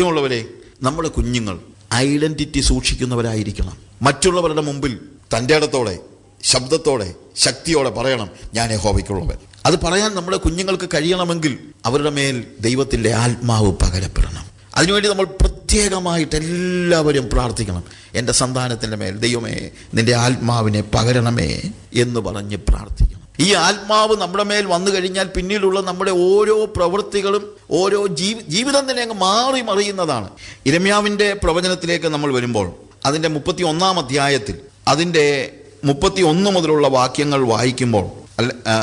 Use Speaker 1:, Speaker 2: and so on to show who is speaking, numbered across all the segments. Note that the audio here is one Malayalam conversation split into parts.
Speaker 1: പ്രിയമുള്ളവരെ നമ്മുടെ കുഞ്ഞുങ്ങൾ ഐഡന്റിറ്റി സൂക്ഷിക്കുന്നവരായിരിക്കണം. മറ്റുള്ളവരുടെ മുമ്പിൽ തന്റെ ഇടത്തോടെ ശബ്ദത്തോടെ ശക്തിയോടെ പറയണം ഞാൻ ഹോബിക്കുള്ളവൻ അത് പറയാൻ നമ്മുടെ കുഞ്ഞുങ്ങൾക്ക് കഴിയണമെങ്കിൽ അവരുടെ മേൽ ദൈവത്തിന്റെ ആത്മാവ് പകരപ്പെടണം. അതിനുവേണ്ടി നമ്മൾ പ്രത്യേകമായിട്ട് എല്ലാവരും പ്രാർത്ഥിക്കണം. എന്റെ സന്താനത്തിന്റെ മേൽ ദൈവമേ നിന്റെ ആത്മാവിനെ പകരണമേ എന്ന് പറഞ്ഞ് പ്രാർത്ഥിക്കണം ഈ ആത്മാവ് നമ്മുടെ മേൽ വന്നു കഴിഞ്ഞാൽ പിന്നീടുള്ള നമ്മുടെ ഓരോ പ്രവൃത്തികളും ഓരോ ജീവി ജീവിതം തന്നെ അങ്ങ് മാറി മറിയുന്നതാണ്. ഇരമ്യാവിന്റെ പ്രവചനത്തിലേക്ക് നമ്മൾ വരുമ്പോൾ അതിന്റെ മുപ്പത്തി ഒന്നാം അധ്യായത്തിൽ അതിന്റെ മുപ്പത്തി ഒന്ന് മുതലുള്ള വാക്യങ്ങൾ വായിക്കുമ്പോൾ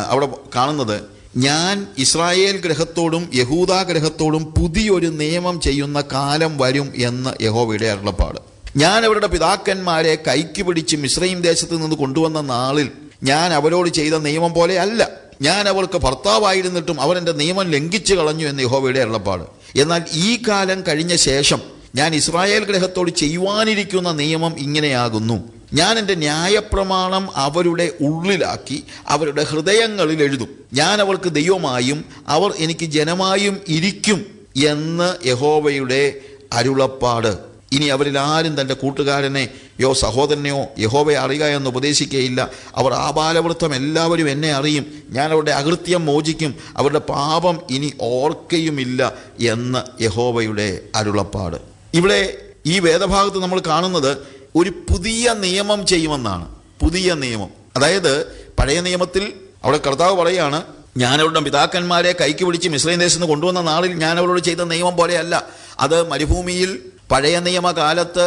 Speaker 1: അവിടെ കാണുന്നത് ഞാൻ ഇസ്രായേൽ ഗ്രഹത്തോടും യഹൂദ ഗ്രഹത്തോടും പുതിയൊരു നിയമം ചെയ്യുന്ന കാലം വരും എന്ന് യഹോവയുടെ അരുളപ്പാട്. ഞാൻ അവരുടെ പിതാക്കന്മാരെ കൈക്ക് പിടിച്ച് മിശ്രയും ദേശത്ത് നിന്ന് കൊണ്ടുവന്ന നാളിൽ ഞാൻ അവരോട് ചെയ്ത നിയമം പോലെ അല്ല. ഞാൻ അവൾക്ക് ഭർത്താവായിരുന്നിട്ടും അവൻ നിയമം ലംഘിച്ചു കളഞ്ഞു എന്ന് യഹോവയുടെ അരുളപ്പാട്. എന്നാൽ ഈ കാലം കഴിഞ്ഞ ശേഷം ഞാൻ ഇസ്രായേൽ ഗ്രഹത്തോട് ചെയ്യുവാനിരിക്കുന്ന നിയമം ഇങ്ങനെയാകുന്നു. ഞാൻ എന്റെ ന്യായപ്രമാണം അവരുടെ ഉള്ളിലാക്കി അവരുടെ ഹൃദയങ്ങളിൽ എഴുതും. ഞാൻ അവൾക്ക് ദൈവമായും അവർ എനിക്ക് ജനമായും ഇരിക്കും എന്ന് യഹോവയുടെ അരുളപ്പാട്. ഇനി അവരിൽ ആരും തന്റെ കൂട്ടുകാരനെ യോ സഹോദരനെയോ യഹോവയെ അറിയുക എന്ന് ഉപദേശിക്കുകയില്ല. അവർ ആപാലവൃത്തം എല്ലാവരും എന്നെ അറിയും. ഞാൻ അവരുടെ അകൃത്യം മോചിക്കും. അവരുടെ പാപം ഇനി ഓർക്കയുമില്ല എന്ന് യഹോവയുടെ അരുളപ്പാട്. ഇവിടെ ഈ വേദഭാഗത്ത് നമ്മൾ കാണുന്നത് ഒരു പുതിയ നിയമം ചെയ്യുമെന്നാണ്. പുതിയ നിയമം. അതായത് പഴയ നിയമത്തിൽ അവിടെ കർത്താവ് പറയാണ് ഞാൻ അവരുടെ പിതാക്കന്മാരെ കൈക്ക് പിടിച്ച് മിശ്രയും ദേശത്ത് നിന്ന് കൊണ്ടുവന്ന നാളിൽ ഞാൻ അവരോട് ചെയ്ത നിയമം പോലെയല്ല. അത് മരുഭൂമിയിൽ പഴയ നിയമകാലത്ത്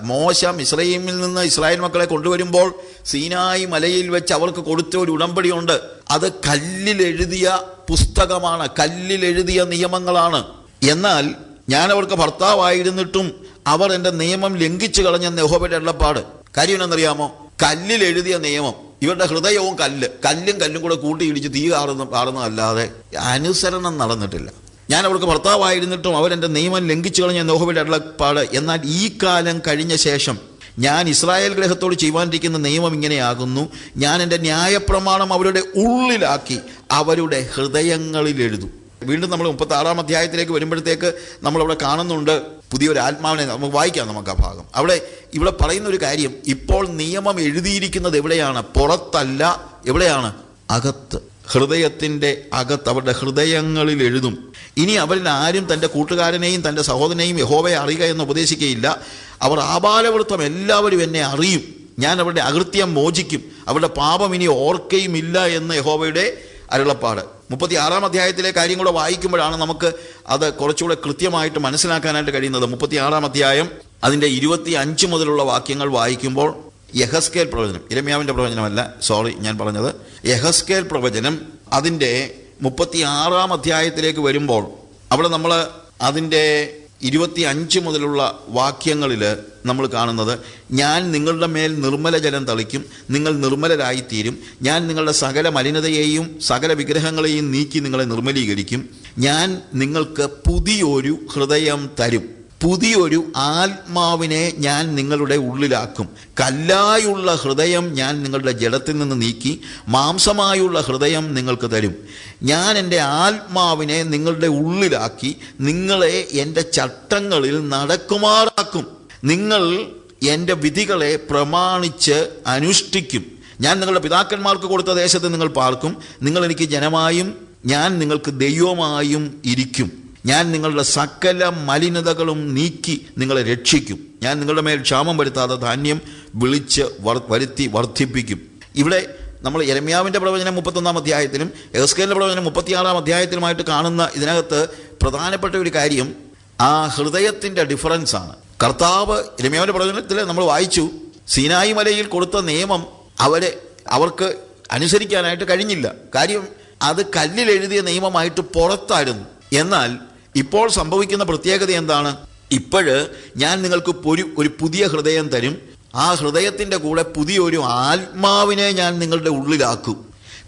Speaker 1: മോശം മിശ്രൈമിൽ നിന്ന് ഇസ്രായേൽ മക്കളെ കൊണ്ടുവരുമ്പോൾ സീനായി മലയിൽ വെച്ച് അവർക്ക് കൊടുത്ത ഒരു ഉടമ്പടിയുണ്ട്. അത് കല്ലിൽ എഴുതിയ പുസ്തകമാണ് കല്ലിൽ എഴുതിയ നിയമങ്ങളാണ്. എന്നാൽ ഞാൻ അവർക്ക് ഭർത്താവായിരുന്നിട്ടും അവർ എന്റെ നിയമം ലംഘിച്ചു കളഞ്ഞ നെഹോബയുടെ എള്ളപ്പാട് കാര്യം എന്നറിയാമോ കല്ലിൽ എഴുതിയ നിയമം ഇവരുടെ ഹൃദയവും കല്ല് കല്ലും കല്ലും കൂടെ കൂട്ടിയിടിച്ച് തീ കാറുന്ന കാറുന്നതല്ലാതെ അനുസരണം നടന്നിട്ടില്ല. ഞാൻ അവർക്ക് ഭർത്താവായിരുന്നിട്ടും അവരെന്റെ നിയമം ലംഘിച്ചു കളഞ്ഞ യഹോബയുടെ എള്ളപ്പാട് എന്നാൽ ഈ കാലം കഴിഞ്ഞ ശേഷം ഞാൻ ഇസ്രായേൽ ഗ്രഹത്തോട് ചെയ്യുവാനിരിക്കുന്ന നിയമം ഇങ്ങനെയാകുന്നു. ഞാൻ എന്റെ ന്യായപ്രമാണം അവരുടെ ഉള്ളിലാക്കി അവരുടെ ഹൃദയങ്ങളിൽ എഴുതും. വീണ്ടും നമ്മൾ മുപ്പത്തി ആറാം അധ്യായത്തിലേക്ക് വരുമ്പോഴത്തേക്ക് നമ്മളവിടെ കാണുന്നുണ്ട് പുതിയൊരു ആത്മാവിനെ നമുക്ക് വായിക്കാം നമുക്ക് ആ ഭാഗം. അവിടെ ഇവിടെ പറയുന്ന ഒരു കാര്യം ഇപ്പോൾ നിയമം എഴുതിയിരിക്കുന്നത് എവിടെയാണ്? പുറത്തല്ല. എവിടെയാണ്? അകത്ത്. ഹൃദയത്തിന്റെ അകത്ത് അവരുടെ ഹൃദയങ്ങളിൽ എഴുതും. ഇനി അവരിൽ ആരും തന്റെ കൂട്ടുകാരനെയും തന്റെ സഹോദരനെയും യഹോവയെ അറിയുക എന്ന് ഉപദേശിക്കുകയില്ല അവർ ആപാലവൃത്തം എല്ലാവരും എന്നെ അറിയും. ഞാൻ അവരുടെ അകൃത്യം മോചിക്കും. അവരുടെ പാപം ഇനി ഓർക്കയുമില്ല എന്ന് യഹോവയുടെ അരുളപ്പാട്. മുപ്പത്തി ആറാം അധ്യായത്തിലെ കാര്യം കൂടെ വായിക്കുമ്പോഴാണ് നമുക്ക് അത് കുറച്ചുകൂടെ കൃത്യമായിട്ട് മനസ്സിലാക്കാനായിട്ട് കഴിയുന്നത്. മുപ്പത്തി ആറാം അധ്യായം അതിന്റെ ഇരുപത്തി അഞ്ച് മുതലുള്ള വാക്യങ്ങൾ വായിക്കുമ്പോൾ യഹസ്കേൽ പ്രവചനം. ഇരമ്യാവിന്റെ പ്രവചനമല്ല സോറി ഞാൻ പറഞ്ഞത്. യഹസ്കേൽ പ്രവചനം അതിന്റെ മുപ്പത്തി ആറാം അധ്യായത്തിലേക്ക് വരുമ്പോൾ അവിടെ നമ്മൾ അതിന്റെ ഇരുപത്തി അഞ്ച് മുതലുള്ള വാക്യങ്ങളിൽ നമ്മൾ കാണുന്നത് ഞാൻ നിങ്ങളുടെ മേൽ നിർമ്മല ജലം തളിക്കും നിങ്ങൾ നിർമ്മലരായിത്തീരും ഞാൻ നിങ്ങളുടെ സകല മലിനതയെയും സകല വിഗ്രഹങ്ങളെയും നീക്കി നിങ്ങളെ നിർമ്മലീകരിക്കും ഞാൻ നിങ്ങൾക്ക് പുതിയൊരു ഹൃദയം തരും. പുതിയൊരു ആത്മാവിനെ ഞാൻ നിങ്ങളുടെ ഉള്ളിലാക്കും. കല്ലായുള്ള ഹൃദയം ഞാൻ നിങ്ങളുടെ ജഡത്തിൽ നിന്ന് നീക്കി മാംസമായുള്ള ഹൃദയം നിങ്ങൾക്ക് തരും. ഞാൻ എന്റെ ആത്മാവിനെ നിങ്ങളുടെ ഉള്ളിലാക്കി നിങ്ങളെ എന്റെ ചട്ടങ്ങളിൽ നടക്കുമാറാക്കും. നിങ്ങൾ എന്റെ വിധികളെ പ്രമാണിച്ച് അനുഷ്ഠിക്കും. ഞാൻ നിങ്ങളുടെ പിതാക്കന്മാർക്ക് കൊടുത്ത ദേശത്ത് നിങ്ങൾ പാർക്കും. നിങ്ങൾ എനിക്ക് ജനമായും ഞാൻ നിങ്ങൾക്ക് ദൈവമായും ഇരിക്കും. ഞാൻ നിങ്ങളുടെ സകല മലിനതകളും നീക്കി നിങ്ങളെ രക്ഷിക്കും. ഞാൻ നിങ്ങളുടെ മേൽ ക്ഷാമം വരുത്താതെ ധാന്യം വിളിച്ച് വരുത്തി വർദ്ധിപ്പിക്കും. ഇവിടെ നമ്മൾ യരമ്യാവിന്റെ പ്രവചനം മുപ്പത്തൊന്നാം അധ്യായത്തിലും എസ്കേലിന്റെ പ്രവചനം മുപ്പത്തിയാറാം അധ്യായത്തിലുമായിട്ട് കാണുന്ന ഇതിനകത്ത് പ്രധാനപ്പെട്ട ഒരു കാര്യം ആ ഹൃദയത്തിന്റെ ഡിഫറൻസ് ആണ്. കർത്താവ് രമ്യാവിന്റെ പ്രവചനത്തിൽ നമ്മൾ വായിച്ചു സീനായി മലയിൽ കൊടുത്ത നിയമം അവരെ അവർക്ക് അനുസരിക്കാനായിട്ട് കഴിഞ്ഞില്ല. കാര്യം അത് കല്ലിൽ എഴുതിയ നിയമമായിട്ട് പുറത്തായിരുന്നു. എന്നാൽ ഇപ്പോൾ സംഭവിക്കുന്ന പ്രത്യേകത എന്താണ്? ഇപ്പോഴ് ഞാൻ നിങ്ങൾക്ക് ഒരു ഒരു പുതിയ ഹൃദയം തരും. ആ ഹൃദയത്തിന്റെ കൂടെ പുതിയൊരു ആത്മാവിനെ ഞാൻ നിങ്ങളുടെ ഉള്ളിലാക്കും.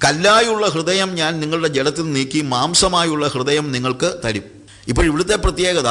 Speaker 1: കല്ലായുള്ള ഹൃദയം ഞാൻ നിങ്ങളുടെ ജലത്തിൽ നീക്കി മാംസമായുള്ള ഹൃദയം നിങ്ങൾക്ക് തരും. ഇപ്പോൾ ഇവിടുത്തെ പ്രത്യേകത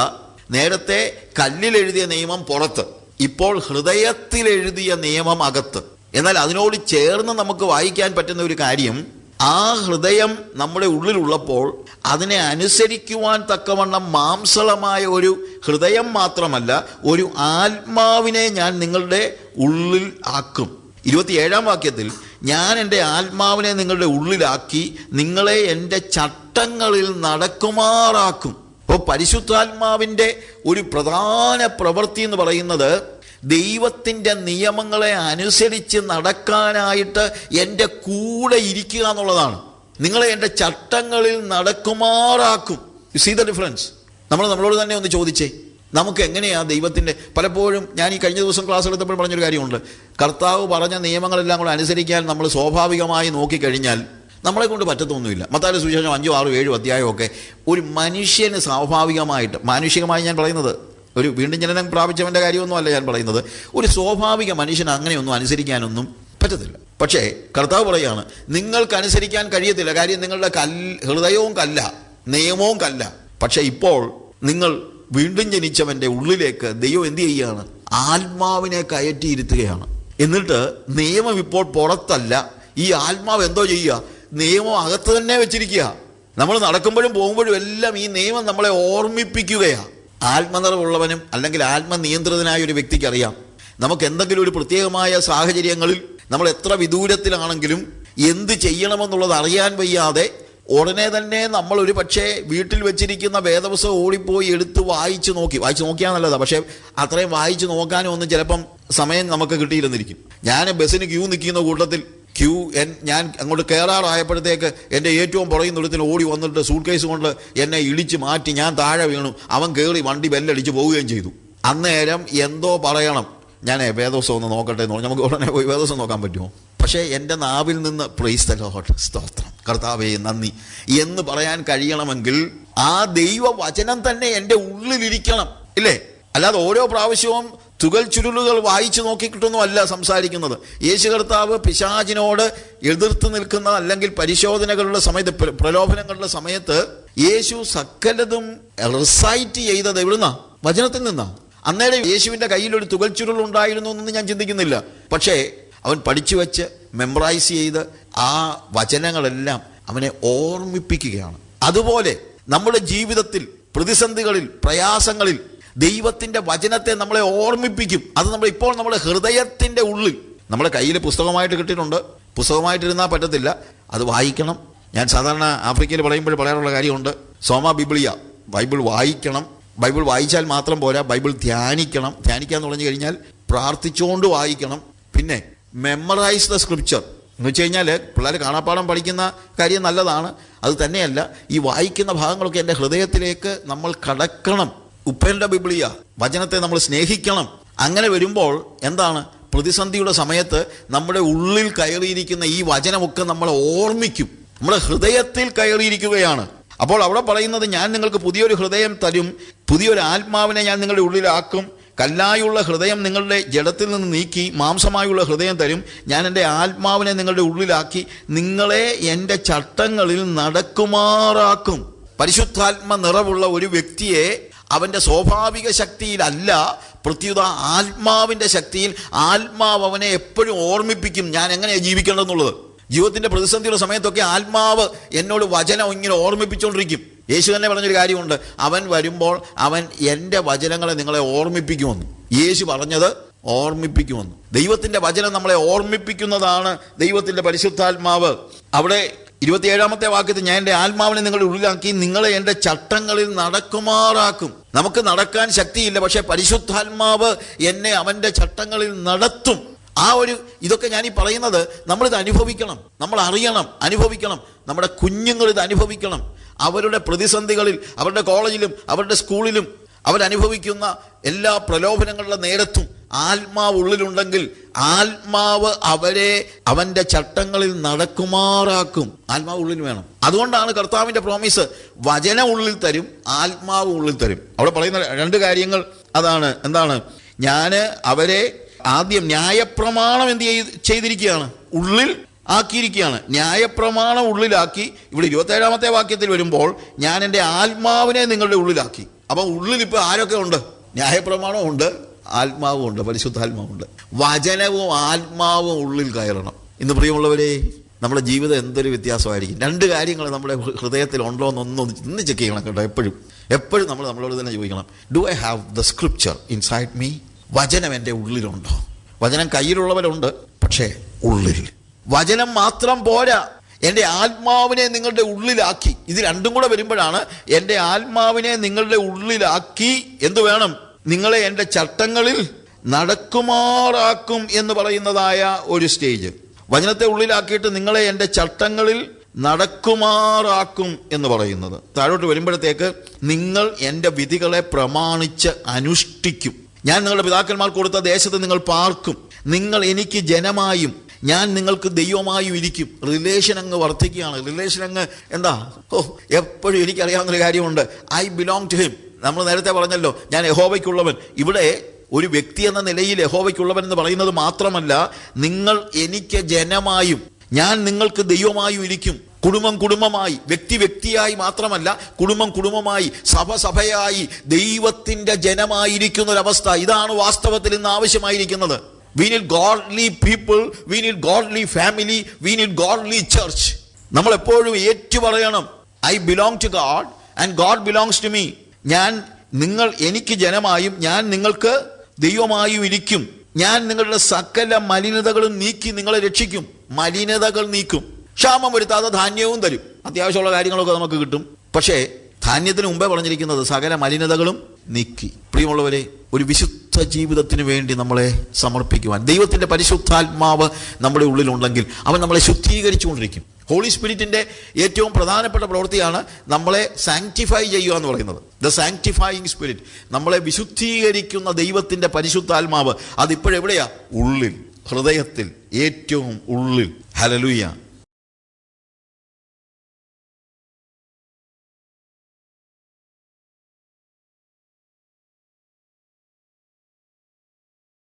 Speaker 1: നേരത്തെ കല്ലിലെഴുതിയ നിയമം പുറത്ത് ഇപ്പോൾ ഹൃദയത്തിലെഴുതിയ നിയമം അകത്ത്. എന്നാൽ അതിനോട് ചേർന്ന് നമുക്ക് വായിക്കാൻ പറ്റുന്ന ഒരു കാര്യം ആ ഹൃദയം നമ്മുടെ ഉള്ളിലുള്ളപ്പോൾ അതിനെ അനുസരിക്കുവാൻ തക്കവണ്ണം മാംസളമായ ഒരു ഹൃദയം മാത്രമല്ല ഒരു ആത്മാവിനെ ഞാൻ നിങ്ങളുടെ ഉള്ളിൽ ആക്കും. ഇരുപത്തിയേഴാം വാക്യത്തിൽ ഞാൻ എന്റെ ആത്മാവിനെ നിങ്ങളുടെ ഉള്ളിലാക്കി നിങ്ങളെ എന്റെ ചട്ടങ്ങളിൽ നടക്കുമാറാക്കും. അപ്പോൾ പരിശുദ്ധാത്മാവിന്റെ ഒരു പ്രധാന പ്രവൃത്തി എന്ന് പറയുന്നത് ദൈവത്തിന്റെ നിയമങ്ങളെ അനുസരിച്ച് നടക്കാനായിട്ട് എന്റെ കൂടെ ഇരിക്കുക എന്നുള്ളതാണ്. നിങ്ങളെ എന്റെ ചട്ടങ്ങളിൽ നടക്കുമാറാക്കും. യു സീ ദ ഡിഫറൻസ് നമ്മൾ നമ്മളോട് തന്നെ ഒന്ന് ചോദിച്ചേ. നമുക്ക് എങ്ങനെയാണ് ദൈവത്തിന്റെ പലപ്പോഴും ഞാൻ ഈ കഴിഞ്ഞ ദിവസം ക്ലാസ് എടുത്തപ്പോൾ പറഞ്ഞൊരു കാര്യമുണ്ട്. കർത്താവ് പറഞ്ഞ നിയമങ്ങളെല്ലാം കൂടെ അനുസരിക്കാൻ നമ്മൾ സ്വാഭാവികമായി നോക്കിക്കഴിഞ്ഞാൽ നമ്മളെ കൊണ്ട് പറ്റത്തൊന്നുമില്ല. മത്തായ സുവിശേഷം അഞ്ചോ ആറോ ഏഴോ അധ്യായമൊക്കെ ഒരു മനുഷ്യന് സ്വാഭാവികമായിട്ട് മാനുഷികമായി ഞാൻ പറയുന്നത് ഒരു വീണ്ടും ജനനം പ്രാപിച്ചവന്റെ കാര്യമൊന്നും അല്ല ഞാൻ പറയുന്നത്. ഒരു സ്വാഭാവിക മനുഷ്യന് അങ്ങനെയൊന്നും അനുസരിക്കാനൊന്നും പറ്റത്തില്ല. പക്ഷേ കർത്താവ് പറയാണ് നിങ്ങൾക്ക് അനുസരിക്കാൻ കഴിയത്തില്ല. കാര്യം നിങ്ങളുടെ കല്ല് ഹൃദയവും കല്ല നിയമവും കല്ല. പക്ഷേ ഇപ്പോൾ നിങ്ങൾ വീണ്ടും ജനിച്ചവന്റെ ഉള്ളിലേക്ക് ദൈവം എന്ത് ചെയ്യുകയാണ്? ആത്മാവിനെ കയറ്റിയിരുത്തുകയാണ്. എന്നിട്ട് നിയമം ഇപ്പോൾ പുറത്തല്ല. ഈ ആത്മാവ് എന്തോ ചെയ്യുക? നിയമം അകത്ത് തന്നെ വെച്ചിരിക്കുക. നമ്മൾ നടക്കുമ്പോഴും പോകുമ്പോഴും എല്ലാം ഈ നിയമം നമ്മളെ ഓർമ്മിപ്പിക്കുകയാണ് ആത്മനിറവുള്ളവനും അല്ലെങ്കിൽ ആത്മനിയന്ത്രിതനായ ഒരു വ്യക്തിക്ക് അറിയാം നമുക്ക് എന്തെങ്കിലും ഒരു പ്രത്യേകമായ സാഹചര്യങ്ങളിൽ നമ്മൾ എത്ര വിദൂരത്തിലാണെങ്കിലും എന്ത് ചെയ്യണമെന്നുള്ളത് അറിയാൻ വയ്യാതെ ഉടനെ തന്നെ നമ്മൾ ഒരു പക്ഷേ വീട്ടിൽ വെച്ചിരിക്കുന്ന വേദപുസ്തകം ഓടിപ്പോയി എടുത്ത് വായിച്ചു നോക്കി. വായിച്ചു നോക്കിയാൽ നല്ലതാ. പക്ഷേ അത്രയും വായിച്ച് നോക്കാനും ഒന്നും ചിലപ്പം സമയം നമുക്ക് കിട്ടിയിരുന്നിരിക്കും. ഞാൻ ബസ്സിന് ക്യൂ നിൽക്കുന്ന കൂട്ടത്തിൽ ക്യൂ എൻ ഞാൻ അങ്ങോട്ട് കയറാറായപ്പോഴത്തേക്ക് എന്റെ ഏറ്റവും പുറകിൽ നിന്നിടത്തിന് ഓടി വന്നിട്ട് സൂട്ട് കേസ് കൊണ്ട് എന്നെ ഇടിച്ച് മാറ്റി ഞാൻ താഴെ വീണു. അവൻ കയറി വണ്ടി ബെല്ലടിച്ച് പോവുകയും ചെയ്തു. അന്നേരം എന്തോ പറയണം. ഞാൻ വേദോസം ഒന്ന് നോക്കട്ടെ എന്ന് നമുക്ക് ഉടനെ പോയി വേദോസം നോക്കാൻ പറ്റുമോ? പക്ഷേ എന്റെ നാവിൽ നിന്ന് പ്രൈസ് Lord, സ്തോത്രം. കർത്താവേ നന്ദി. എന്ന് പറയാൻ കഴിയണമെങ്കിൽ ആ ദൈവ വചനം തന്നെ എന്റെ ഉള്ളിലിരിക്കണം. ഇല്ലേ? അല്ലാതെ ഓരോ പ്രാവശ്യവും തുകൽ ചുരുളുകൾ വായിച്ചു നോക്കിക്കിട്ടൊന്നും അല്ല സംസാരിക്കുന്നത്. യേശു കർത്താവ് പിശാചിനോട് എതിർത്ത് നിൽക്കുന്ന അല്ലെങ്കിൽ പരിശോധനകളുടെ സമയത്ത് പ്രലോഭനങ്ങളുടെ സമയത്ത് യേശു സകലതും റിസൈറ്റ് ചെയ്തത് എവിടുന്നാ? വചനത്തിൽ നിന്നാ. അന്നേരം യേശുവിന്റെ കയ്യിൽ ഒരു തുകൽ ചുരുൾ ഉണ്ടായിരുന്നു എന്നൊന്നും ഞാൻ ചിന്തിക്കുന്നില്ല. പക്ഷേ അവൻ പഠിച്ചു വെച്ച് മെമ്മറൈസ് ചെയ്ത് ആ വചനങ്ങളെല്ലാം അവനെ ഓർമ്മിപ്പിക്കുകയാണ്. അതുപോലെ നമ്മുടെ ജീവിതത്തിൽ പ്രതിസന്ധികളിൽ പ്രയാസങ്ങളിൽ ദൈവത്തിന്റെ വചനത്തെ നമ്മളെ ഓർമ്മിപ്പിക്കും. അത് നമ്മൾ ഇപ്പോൾ നമ്മുടെ ഹൃദയത്തിന്റെ ഉള്ളിൽ. നമ്മുടെ കയ്യിൽ പുസ്തകമായിട്ട് കിട്ടിയിട്ടുണ്ട്. പുസ്തകമായിട്ടിരുന്നാൽ പറ്റത്തില്ല. അത് വായിക്കണം. ഞാൻ സാധാരണ ആഫ്രിക്കയിൽ പറയുമ്പോൾ പറയാനുള്ള കാര്യമുണ്ട്. സോമ ബിബിളിയ ബൈബിൾ വായിക്കണം. ബൈബിൾ വായിച്ചാൽ മാത്രം പോരാ. ബൈബിൾ ധ്യാനിക്കണം. ധ്യാനിക്കുക എന്ന് പറഞ്ഞു കഴിഞ്ഞാൽ പ്രാർത്ഥിച്ചുകൊണ്ട് വായിക്കണം. പിന്നെ മെമ്മറൈസ് ദ സ്ക്രിപ്ചർ എന്ന് വെച്ച് കഴിഞ്ഞാൽ പിള്ളേർ കാണാപ്പാടം പഠിക്കുന്ന കാര്യം നല്ലതാണ്. അത് തന്നെയല്ല ഈ വായിക്കുന്ന ഭാഗങ്ങളൊക്കെ എന്റെ ഹൃദയത്തിലേക്ക് നമ്മൾ കടക്കണം. ഉപ്പേന്റെ ബിബിളിയ വചനത്തെ നമ്മൾ സ്നേഹിക്കണം. അങ്ങനെ വരുമ്പോൾ എന്താണ്? പ്രതിസന്ധിയുടെ സമയത്ത് നമ്മുടെ ഉള്ളിൽ കയറിയിരിക്കുന്ന ഈ വചനമൊക്കെ നമ്മളെ ഓർമ്മിക്കും. നമ്മുടെ ഹൃദയത്തിൽ കയറിയിരിക്കുകയാണ്. അപ്പോൾ അവിടെ പറയുന്നത് ഞാൻ നിങ്ങൾക്ക് പുതിയൊരു ഹൃദയം തരും. പുതിയൊരു ആത്മാവിനെ ഞാൻ നിങ്ങളുടെ ഉള്ളിലാക്കും. കല്ലായുള്ള ഹൃദയം നിങ്ങളുടെ ജഡത്തിൽ നിന്ന് നീക്കി മാംസമായുള്ള ഹൃദയം തരും. ഞാൻ എന്റെ ആത്മാവിനെ നിങ്ങളുടെ ഉള്ളിലാക്കി നിങ്ങളെ എന്റെ ചട്ടങ്ങളിൽ നടക്കുമാറാക്കും. പരിശുദ്ധാത്മ നിറവുള്ള ഒരു വ്യക്തിയെ അവന്റെ സ്വാഭാവിക ശക്തിയിലല്ല പ്രത്യുത ആത്മാവിന്റെ ശക്തിയിൽ ആത്മാവ് അവനെ എപ്പോഴും ഓർമ്മിപ്പിക്കും ഞാൻ എങ്ങനെയാണ് ജീവിക്കേണ്ടതെന്നുള്ളത് ജീവിതത്തിന്റെ പ്രതിസന്ധിയുടെ സമയത്തൊക്കെ ആത്മാവ് എന്നോട് വചനം ഇങ്ങനെ ഓർമ്മിപ്പിച്ചുകൊണ്ടിരിക്കും യേശു തന്നെ പറഞ്ഞൊരു കാര്യമുണ്ട് അവൻ വരുമ്പോൾ അവൻ എന്റെ വചനങ്ങളെ നിങ്ങളെ ഓർമ്മിപ്പിക്കുമെന്ന്. യേശു പറഞ്ഞത് ഓർമ്മിപ്പിക്കുമെന്ന്. ദൈവത്തിന്റെ വചനം നമ്മളെ ഓർമ്മിപ്പിക്കുന്നതാണ് ദൈവത്തിന്റെ പരിശുദ്ധാത്മാവ്. അവിടെ ഇരുപത്തിയേഴാമത്തെ വാക്യത്തിൽ ഞാൻ എന്റെ ആത്മാവിനെ നിങ്ങളുടെ ഉള്ളിലാക്കി നിങ്ങളെ എന്റെ ചട്ടങ്ങളിൽ നടക്കുമാറാക്കും. നമുക്ക് നടക്കാൻ ശക്തിയില്ല പക്ഷേ പരിശുദ്ധാത്മാവ് എന്നെ അവന്റെ ചട്ടങ്ങളിൽ നടത്തും. ആ ഒരു ഇതൊക്കെ ഞാൻ ഈ പറയുന്നത് നമ്മളിത് അനുഭവിക്കണം നമ്മൾ അറിയണം അനുഭവിക്കണം. നമ്മുടെ കുഞ്ഞുങ്ങൾ ഇത് അനുഭവിക്കണം. അവരുടെ പ്രതിസന്ധികളിൽ അവരുടെ കോളേജിലും അവരുടെ സ്കൂളിലും അവരനുഭവിക്കുന്ന എല്ലാ പ്രലോഭനങ്ങളുടെ നേരത്തും ആത്മാവ് ഉള്ളിലുണ്ടെങ്കിൽ ആത്മാവ് അവരെ അവന്റെ ചട്ടങ്ങളിൽ നടക്കുമാറാക്കും. ആത്മാവ് ഉള്ളിൽ വേണം. അതുകൊണ്ടാണ് കർത്താവിന്റെ പ്രോമിസ് വചന ഉള്ളിൽ തരും ആത്മാവ് ഉള്ളിൽ തരും. അവിടെ പറയുന്ന രണ്ട് കാര്യങ്ങൾ അതാണ്. എന്താണ്? ഞാൻ അവരെ ആദ്യം ന്യായപ്രമാണം എന്ത് ചെയ്തിരിക്കുകയാണ്. ഉള്ളിൽ ആക്കിയിരിക്കുകയാണ്. ന്യായപ്രമാണം ഉള്ളിലാക്കി ഇവിടെ ഇരുപത്തേഴാമത്തെ വാക്യത്തിൽ വരുമ്പോൾ ഞാൻ എന്റെ ആത്മാവിനെ നിങ്ങളുടെ ഉള്ളിലാക്കി. അപ്പം ഉള്ളിൽ ഇപ്പോൾ ആരൊക്കെ ഉണ്ട്? ന്യായപ്രമാണവും ഉണ്ട്. ആത്മാവും പരിശുദ്ധാത്മാവുണ്ട് വചനവും ആത്മാവും ഉള്ളിൽ കയറണം. ഇന്ന് പ്രിയമുള്ളവരെ നമ്മുടെ ജീവിതം എന്തൊരു വ്യത്യാസമായിരിക്കും? രണ്ട് കാര്യങ്ങൾ നമ്മുടെ ഹൃദയത്തിൽ ഉണ്ടോ എന്നൊന്നും ഇന്ന് ചെക്ക് ചെയ്യണം കേട്ടോ എപ്പോഴും. എപ്പോഴും നമ്മൾ നമ്മളോട് തന്നെ ചോദിക്കണം do I have the scripture inside me വചനം എന്റെ ഉള്ളിലുണ്ടോ? വചനം കയ്യിലുള്ളവരുണ്ട് പക്ഷേ ഉള്ളിൽ. വചനം മാത്രം പോരാ. എന്റെ ആത്മാവിനെ നിങ്ങളുടെ ഉള്ളിലാക്കി. ഇത് രണ്ടും കൂടെ വരുമ്പോഴാണ് എന്റെ ആത്മാവിനെ നിങ്ങളുടെ ഉള്ളിലാക്കി. എന്തു വേണം? നിങ്ങളെ എന്റെ ചട്ടങ്ങളിൽ നടക്കുമാറാക്കും എന്ന് പറയുന്നതായ ഒരു സ്റ്റേജ്. വചനത്തെ ഉള്ളിലാക്കിയിട്ട് നിങ്ങളെ എന്റെ ചട്ടങ്ങളിൽ നടക്കുമാറാക്കും എന്ന് പറയുന്നത്. താഴോട്ട് വരുമ്പോഴത്തേക്ക് നിങ്ങൾ എന്റെ വിധികളെ പ്രമാണിച്ച് അനുഷ്ഠിക്കും. ഞാൻ നിങ്ങളുടെ പിതാക്കന്മാർ കൊടുത്ത ദേശത്ത് നിങ്ങൾ പാർക്കും. നിങ്ങൾ എനിക്ക് ജനമായും ഞാൻ നിങ്ങൾക്ക് ദൈവമായും ഇരിക്കും. റിലേഷൻ അങ്ങ് വർദ്ധിക്കുകയാണ്. റിലേഷൻ അങ്ങ് എന്താ? ഓ എപ്പോഴും എനിക്കറിയാവുന്നൊരു കാര്യമുണ്ട്. ഐ ബിലോങ് ടു ഹിം നമ്മൾ നേരത്തെ പറഞ്ഞല്ലോ ഞാൻ യഹോവയ്ക്കുള്ളവൻ. ഇവിടെ ഒരു വ്യക്തി എന്ന നിലയിൽ യഹോവയ്ക്കുള്ളവൻ എന്ന് പറയുന്നത് മാത്രമല്ല നിങ്ങൾ എനിക്ക് ജനമായും ഞാൻ നിങ്ങൾക്ക് ദൈവമായും ഇരിക്കും. കുടുംബം കുടുംബമായി വ്യക്തി വ്യക്തിയായി മാത്രമല്ല കുടുംബം കുടുംബമായി സഭ സഭയായി ദൈവത്തിന്റെ ജനമായിരിക്കുന്ന ഒരവസ്ഥ ഇതാണ് വാസ്തവത്തിൽ ഇന്ന് ആവശ്യമായിരിക്കുന്നത്. We need godly people we need godly family we need godly church നമ്മൾ എപ്പോഴും ഏറ്റു പറയണം I belong to God and God belongs to me ഞാൻ നിങ്ങൾ എനിക്ക് ജനമായും ഞാൻ നിങ്ങൾക്ക് ദൈവമായും ഇരിക്കും. ഞാൻ നിങ്ങളുടെ സകല മലിനതകളും നീക്കി നിങ്ങളെ രക്ഷിക്കും. മലിനതകൾ നീക്കും. ക്ഷാമം വരുത്താതെ ധാന്യവും തരും. അത്യാവശ്യമുള്ള കാര്യങ്ങളൊക്കെ നമുക്ക് കിട്ടും. പക്ഷേ ധാന്യത്തിന് മുമ്പേ പറഞ്ഞിരിക്കുന്നത് സകല മലിനതകളും നീക്കി. പ്രിയമുള്ളവരെ ഒരു വിശുദ്ധ ജീവിതത്തിന് വേണ്ടി നമ്മളെ സമർപ്പിക്കുവാൻ. ദൈവത്തിന്റെ പരിശുദ്ധാത്മാവ് നമ്മുടെ ഉള്ളിലുണ്ടെങ്കിൽ അവൻ നമ്മളെ ശുദ്ധീകരിച്ചുകൊണ്ടിരിക്കും. ഹോളി സ്പിരിറ്റിന്റെ ഏറ്റവും പ്രധാനപ്പെട്ട പ്രവൃത്തിയാണ് നമ്മളെ സാങ്ക്ടിഫൈ ചെയ്യുക എന്ന് പറയുന്നത്. ദ സാങ്ക്ടിഫൈയിങ് സ്പിരിറ്റ് നമ്മളെ വിശുദ്ധീകരിക്കുന്ന ദൈവത്തിന്റെ പരിശുദ്ധാത്മാവ് അതിപ്പോഴെവിടെയാ? ഉള്ളിൽ. ഹൃദയത്തിൽ. ഏറ്റവും ഉള്ളിൽ. ഹലലുയ